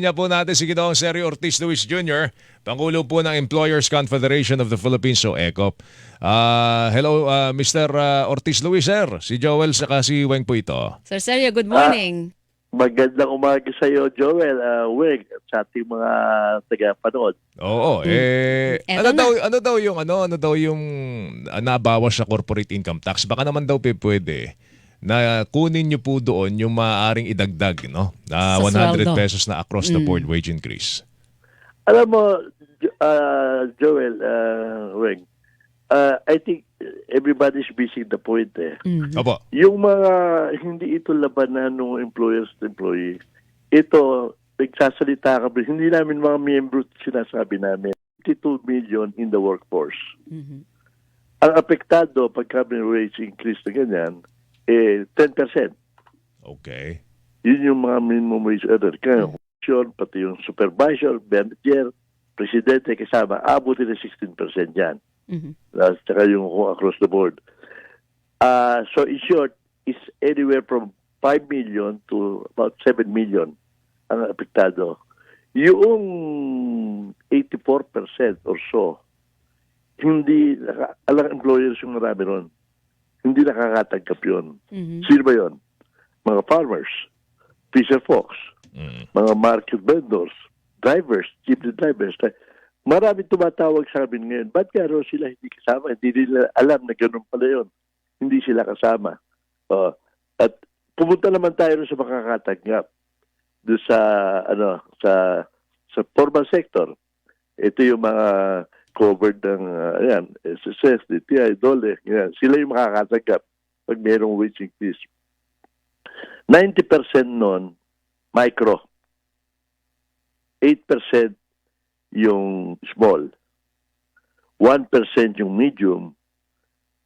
Niya po natin si Ginoong Sergio Ortiz Luis Jr., Pangulo po ng Employers Confederation of the Philippines, so ECOP. Ah, hello, ah, Mr. ah, Ortiz Luis, sir. Si Joel saka si Weng po ito. Sir Sergio, good morning. Magandang umaga sa iyo, Joel, uh, Weg, at sa ating mga tagapanood. Oo, eh Eto ano na. daw ano daw yung ano ano daw yung ah, nabawas sa corporate income tax? Baka naman daw pe pwede na kunin niyo po doon yung maaaring idagdag, no? Na Sa 100 sweldo. pesos na across the board wage increase. Alam mo, Jo- uh, Joel, uh, Weg, uh, I think everybody's missing the point eh. Mm. Opo. Yung mga hindi ito labanan ng employers at employees, ito, nagsasalita kami, hindi namin mga miyembro sinasabi namin, 52 million in the workforce. Mhm. Ang apektado pagka may wage increase na ganyan, eh, 10%. Okay. Yun yung mga minimum wage earner. Kaya yun, pati yung supervisor, manager, presidente kasama, abutin na 16% yan. Mhm. At saka yung across the board. Uh, so in short, it's anywhere from 5 million to about 7 million ang apektado. Yung 84% or so, hindi, alang employers yung marami ron. Hindi nakakatanggap yun. Mhm. Sino ba yun? Mga farmers, fisher folks, Mm. mga market vendors, drivers, jeepney drivers. Marami tumatawag sa amin ngayon. Ba't nga raw sila hindi kasama? Hindi nila alam na ganun pala yun. Hindi sila kasama. Oh, at pumunta naman tayo sa makakatanggap doon sa ano sa sa formal sector. Ito yung mga covered ng uh, ayan, SSS, DTI, DOLE. Yan. Sila yung makakatanggap pag mayroong wage increase. 90% nun, micro. 8% yung small. 1% yung medium.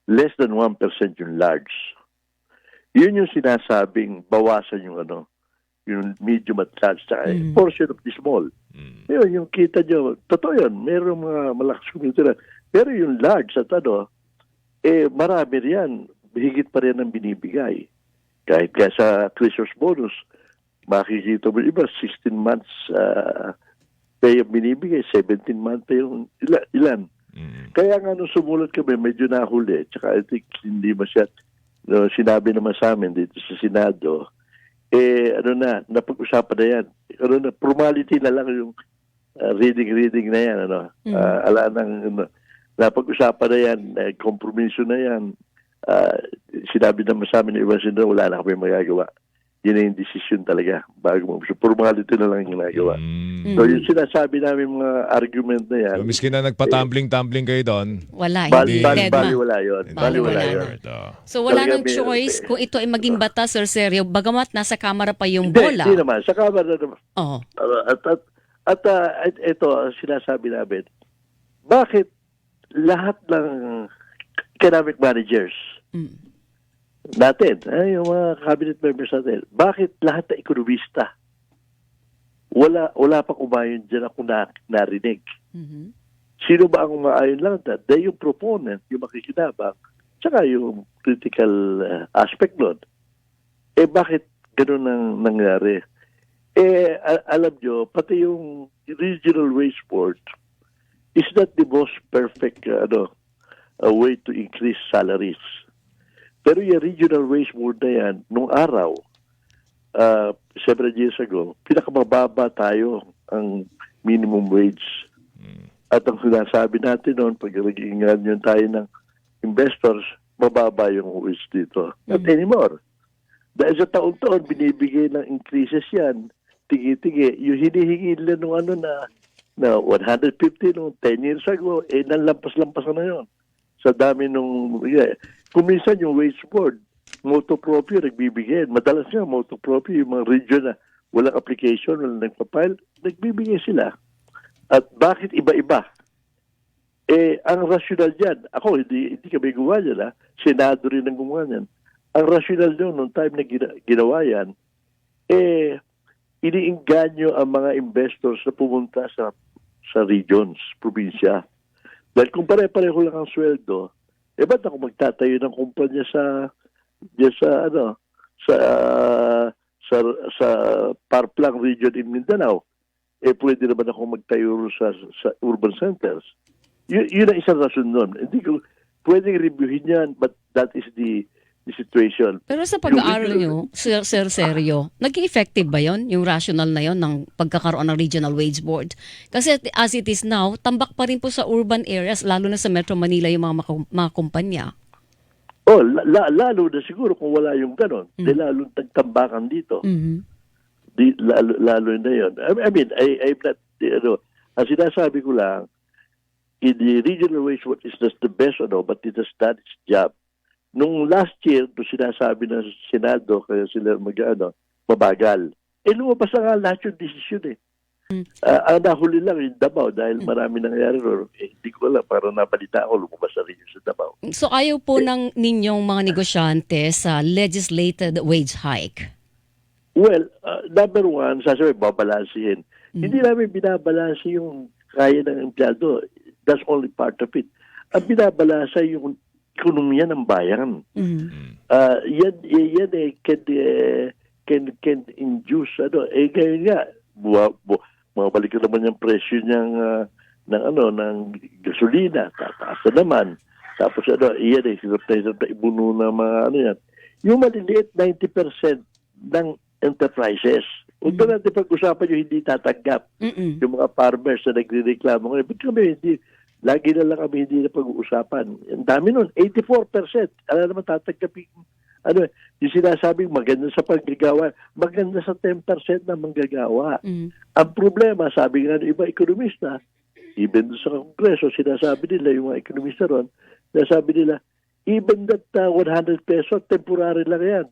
Less than 1% yung large. Yun yung sinasabing bawasan yung ano, yung medium at large, saka Mm. portion of the small. Mm. Yun, yung kita nyo, totoo yun, mayroong mga malakas kumita. Pero yung large at ano, eh marami riyan, higit pa rin ang binibigay. Kahit kaya sa Christmas bonus, makikita mo iba, 16 months uh, pay ang binibigay, 17 months pay yung ilan. ilan. Mm. Kaya nga nung sumulat kami, medyo nahuli. Tsaka I think hindi masyad, no, sinabi naman sa amin dito sa Senado, eh ano na, napag-usapan na yan. Ano na, formality na lang yung uh, reading-reading na yan. Ano. Mm. Ah, ala nang, ano, napag-usapan na yan, eh, kompromiso na yan. Ah, sinabi naman sa amin ng ibang senador, wala na kami magagawa. Yun na yung decision talaga. Bago mo. So, formality na lang yung ginagawa. Mm. So, yung sinasabi namin mga argument na yan, So, miskin na nagpa-tumbling-tumbling kayo doon. Wala, bal, hindi bal, dead bali ma. wala yun. hindi Bali wala wala yun. So wala Talaga nang may- choice kung ito ay maging batas, Sir Sergio, bagamat nasa kamara pa yung Hindi, bola. hindi naman. Sa Kamara naman. Oh. Uh, at, at, at uh, ito, ang sinasabi namin, bakit lahat ng economic managers Mm. Natin, eh, yung mga cabinet members natin, bakit lahat na ekonomista wala wala pang umayon dyan ako na, narinig. Mhm. Sino ba ang umaayon lang na? Dahil yung proponent, yung makikinabang, tsaka yung critical uh, aspect nun. Eh bakit ganun ang nangyari? Eh alam nyo, pati yung regional wage board is not the most perfect uh, ano, uh, way to increase salaries. Pero yung regional wage board na yan, nung araw, uh, several years ago, pinakamababa tayo ang minimum wage. At ang sinasabi natin noon, pag naging yun tayo ng investors, mababa yung wage dito. Not anymore. Dahil sa taon-taon, binibigay ng increases yan, tigi-tigi. Yung hinihingi nila nung ano na, na 150 nung 10 years ago, eh, nalampas-lampas na yun. Sa dami nung, yeah. Kuminsan yung wage board, moto proprio nagbibigay. Madalas nga moto proprio yung mga region na walang application, walang nagpa-file, nagbibigay sila. At bakit iba-iba? Eh, ang rasyonal dyan, ako, hindi, hindi kami gumawa yan, ha? Senado rin ang gumawa yan. Ang rasyonal doon, nung time na gina- ginawa yan, eh, iniinganyo ang mga investors na pumunta sa sa regions, probinsya. Dahil kung pare-pareho lang ang sweldo, eh ba't ako magtatayo ng kumpanya sa diyan sa ano sa sa sa Parplang region in Mindanao eh pwede naman ako magtayo sa, sa urban centers. Yun, yun ang isang rason nun. Hindi ko, pwedeng reviewin yan, but that is the, the situation. Pero sa pag-aaral nyo, Sir, Sir Sergio, naging effective ba yon yung rational na yon ng pagkakaroon ng regional wage board? Kasi as it is now, tambak pa rin po sa urban areas, lalo na sa Metro Manila yung mga, mga, mga kumpanya. Oh, la, la- lalo na siguro kung wala yung ganon. Di lalo tagtambakan dito. Mhm. Di, lalo, lalo na yun. I, I mean, I, I'm not, ano, ang sinasabi ko lang, in the regional wage board is just the best, ano, but it has done its job. Nung last year, nung sinasabi ng Senado, kaya sila mag, ano, mabagal. Eh, lumabas na nga lahat yung desisyon eh. Ah, ang nahuli lang yung Davao dahil marami nangyari ron. Eh, hindi ko alam, parang nabalita ako, lumabas na rin yung sa Davao. So ayaw po ng ninyong mga negosyante sa legislated wage hike? Well, uh, number one, sasabi, babalansihin. Hindi namin binabalansi yung kaya ng empleyado. That's only part of it. Ang binabalansa yung ekonomiya ng bayan. Mhm. Uh, yan, yan eh, can, eh, can, can induce, ano, eh, ngayon nga, buwa, bu, mabalik na naman yung presyo niyang, ah, ng, ano, ng gasolina, tataas na naman. Tapos, ano, yan eh, hirap na hirap na ibuno na mga, ano yan. Yung maliliit, 90% ng enterprises. Huwag na natin pag-usapan yung hindi tatanggap Mm-mm. yung mga farmers na nagre-reklamo ngayon. Ba't kami hindi, lagi na lang kami hindi na pag-uusapan. Ang dami nun, 84%. Alam naman tatanggapin, ano, yung sinasabing maganda sa paggagawa, maganda sa 10% na manggagawa. Mhm. Ang problema, sabi nga ng iba ekonomista, even sa Kongreso, sinasabi nila, yung mga ekonomista ron, sinasabi nila, even that uh, 100 peso, temporary lang yan.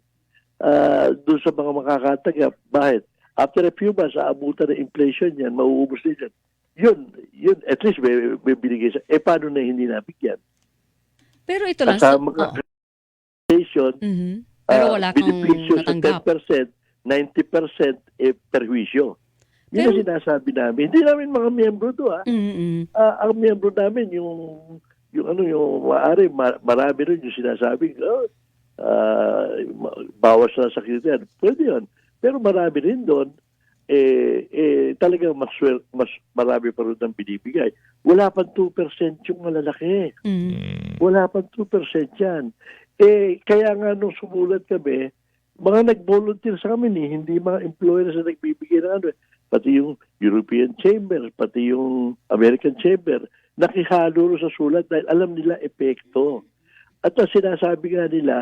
Uh, doon sa mga makakatanggap. Bakit? After a few months, aabutan ng inflation yan, mauubos din yan. Yun, yun, at least may, may binigay sa, eh paano na hindi nabigyan? Pero ito lang. At sa mga inflation, Mhm. Pero ah, wala kang benepisyo sa natanggap. 10%, 90% eh, perwisyo. Yun ang Pero- sinasabi namin. Hindi namin mga miyembro to ah. Mhm. Ah, ang miyembro namin yung yung ano yung maaari ma- marami rin yung sinasabi oh, ma- bawas na sa sakit pwede yun pero marami rin doon eh, eh talagang mas, mas marami pa rin ang binibigay wala pang 2% yung malalaki Mhm. wala pang 2% yan eh kaya nga nung sumulat kami mga nag-volunteer sa kami eh, hindi mga employers na nagbibigay ng ano eh. pati yung European Chamber, pati yung American Chamber, nakihalo rin sa sulat dahil alam nila epekto. At ang sinasabi nga nila,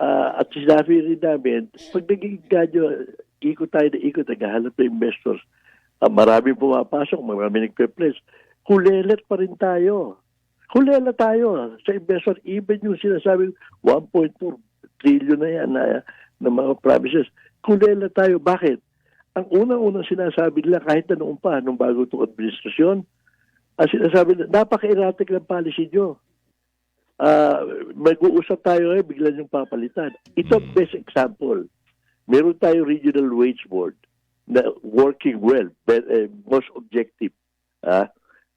ah, at sinabi rin namin, pag naging ganyo, ikot tayo na ikot, naghahanap na investors, ah, maraming pumapasok, maraming nagpe-place, hulelet pa rin tayo. Hulela tayo sa investor, even yung sinasabing 1.4 trillion na yan na, na mga promises. Kulela tayo. Bakit? Ang unang-unang sinasabi nila kahit na noon pa, nung bago itong administrasyon, ang sinasabi nila, napaka-erratic ng policy nyo. Ah, mag-uusap tayo eh, bigla yung papalitan. Ito ang best example. Meron tayo regional wage board na working well, but, eh, most objective. Ah,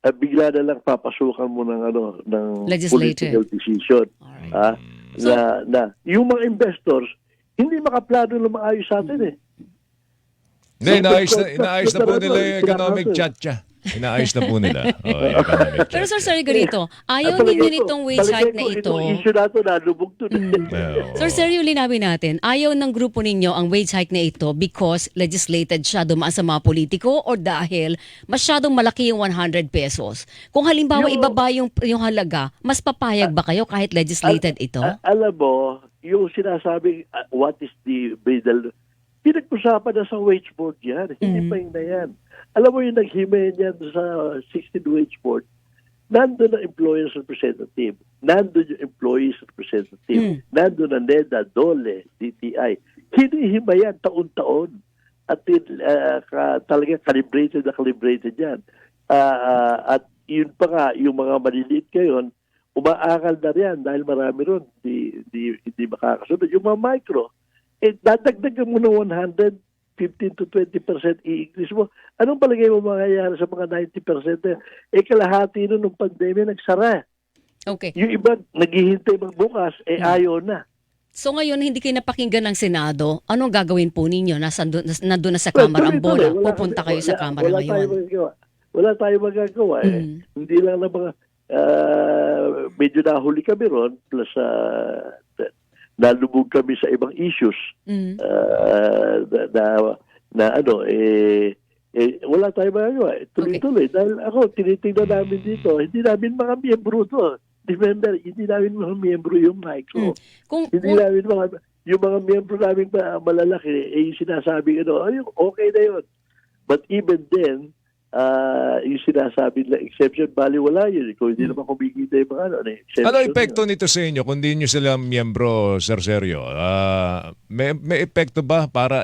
ah, bigla na lang papasukan mo ng ano ng Legislative. political decision Alright. ah, So- na na yung mga investors hindi makaplano na maayos sa atin eh. Hindi, inaayos na, inaayos na po nila yung economic ito. Inaayos na po nila. Oh, Pero Sir Sergio Garito, ayaw At ninyo nitong wage hike na ito. Itong issue nato nalubog to. Oo. Sir Sergio, linawin natin, ayaw ng grupo ninyo ang wage hike na ito because legislated siya dumaan sa mga politiko or dahil masyadong malaki yung 100 pesos? Kung halimbawa Yung- ibaba yung, yung halaga, mas papayag ba kayo kahit legislated ito? A- alam mo, yung sinasabing uh, what is the middle, pinag-usapan na sa wage board yan. Hindi Mhm. pa yun na yan. Alam mo yung naghimay niyan sa 16 wage board, nandun ang employer's representative, nandun yung employee's representative, Mm. nandun ang NEDA, DOLE, DTI. Hinihimayan taon-taon. At uh, ka, talaga calibrated na calibrated yan. Ah, at yun pa nga, yung mga maliliit ngayon, umaakal na riyan dahil marami ron, hindi, hindi, hindi makakasunod. Yung mga micro, eh, dadagdagan mo ng 100, 15 to 20% i-increase mo. Anong palagay mo mangyayari sa mga 90%? na yan? Eh, kalahati nun nung pandemya, nagsara. Okay. Yung iba, naghihintay magbukas, eh, ayaw na. So ngayon, hindi kayo napakinggan ng Senado. Anong gagawin po ninyo? Nasa, nas, nandun na sa Well, Kamara ang tuloy-tuloy. bola. Wala Pupunta kayo sa wala- Kamara wala tayong ngayon. magagawa. Wala tayong magagawa. Eh. Mm. Hindi lang na mga ah, medyo nahuli kami ron plus uh, nalubog kami sa ibang issues Mm. ah, na, na, na ano eh eh, wala tayong magagawa. Eh, Tuloy-tuloy. Dahil ako, tinitingnan namin dito, hindi namin mga miyembro to. Remember, hindi namin mga miyembro yung micro. Mm. Kung, Hindi kung- namin mga, yung mga miyembro namin pa malalaki, eh, yung sinasabi, ano, ay, okay na yun. But even then, ah yung sinasabi na exception, bali wala yun. Kung hindi naman kumikita yung mga ano, ano, exception. Ano epekto nito sa inyo kung di nyo sila miyembro, Sir Sergio? Ah, may, may epekto ba para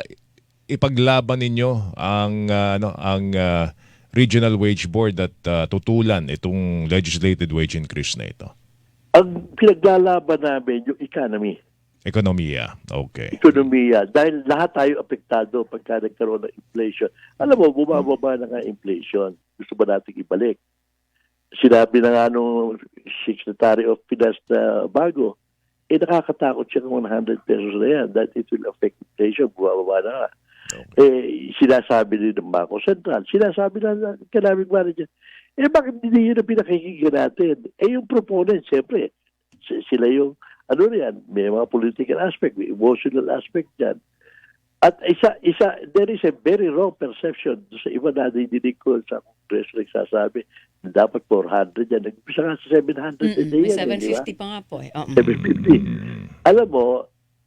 ipaglaban ninyo ang ah, ano ang ah, Regional Wage Board at ah, tutulan itong legislated wage increase na ito? Ang pinaglalaban namin, yung economy, Ekonomiya. Okay. ekonomiya, dahil lahat tayo apektado pagka nagkaroon ng inflation. Alam mo, bumababa na nga inflation. Gusto ba natin ibalik? Sinabi na nga nung Secretary of Finance na bago, eh nakakatakot siya kung 100 pesos na yan that it will affect inflation. Bumababa na nga. Eh, sinasabi din ng Bangko Sentral, sinasabi na ng economic manager, eh bakit hindi yun ang pinakikinggan natin? Eh yung proponent, siyempre, si- sila yung, ano yan, may mga political aspect, may emotional aspect dyan. At isa, isa, there is a very wrong perception sa iba na didinig ko sa Kongreso nagsasabi na dapat 400 yan. Nag-umpisa nga sa 700 Mm-mm, na may yan. eh? 750 pa nga po eh. Oo. 750. Alam mo,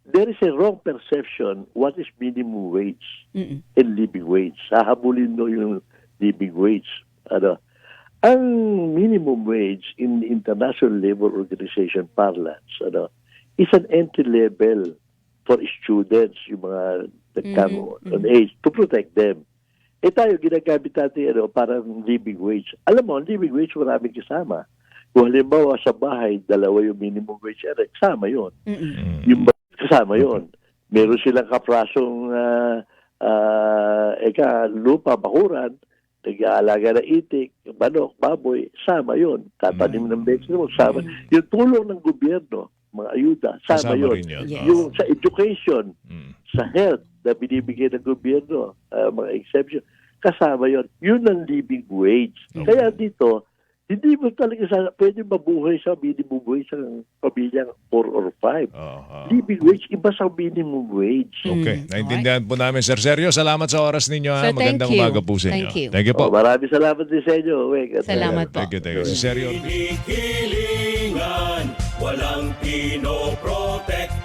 there is a wrong perception what is minimum wage Mm-mm. and living wage. Sahabulin mo yung living wage. Ano? Ang minimum wage in the International Labor Organization parlance ano, is an entry level for students, yung mga nagkang Mhm, on age, to protect them. Eh tayo, ginagamit natin ano, parang living wage. Alam mo, living wage maraming kasama. Kung halimbawa sa bahay, dalawa yung minimum wage, ano, kasama yon Mm-mm. yung kasama yon. Meron silang kaprasong uh, eka, lupa, bakuran, nag-aalaga ng itik, manok, baboy, sama yon. Tatanim ng vegetable, sama. Yung tulong ng gobyerno, mga ayuda, sama, rin yun. Yes. Yung sa education, Mm. sa health na binibigay ng gobyerno, ah, mga exception, kasama yon. Yun ang living wage. Okay. Kaya dito, hindi mo talaga sa, pwede mabuhay sa minimum wage sa pamilyang 4 or 5. Oo, oo. Living wage, iba sa minimum wage. Okay. Mm, Naintindihan po namin, Sir Sergio. Salamat sa oras ninyo. ha. Sir, thank Magandang you. umaga po sa inyo. Thank you. Thank you po. Oh, maraming salamat din sa inyo. Wek. At, Salamat po. Thank you, thank you. Si Sergio Ortiz. Hinihilingan, walang pinoprotektahan.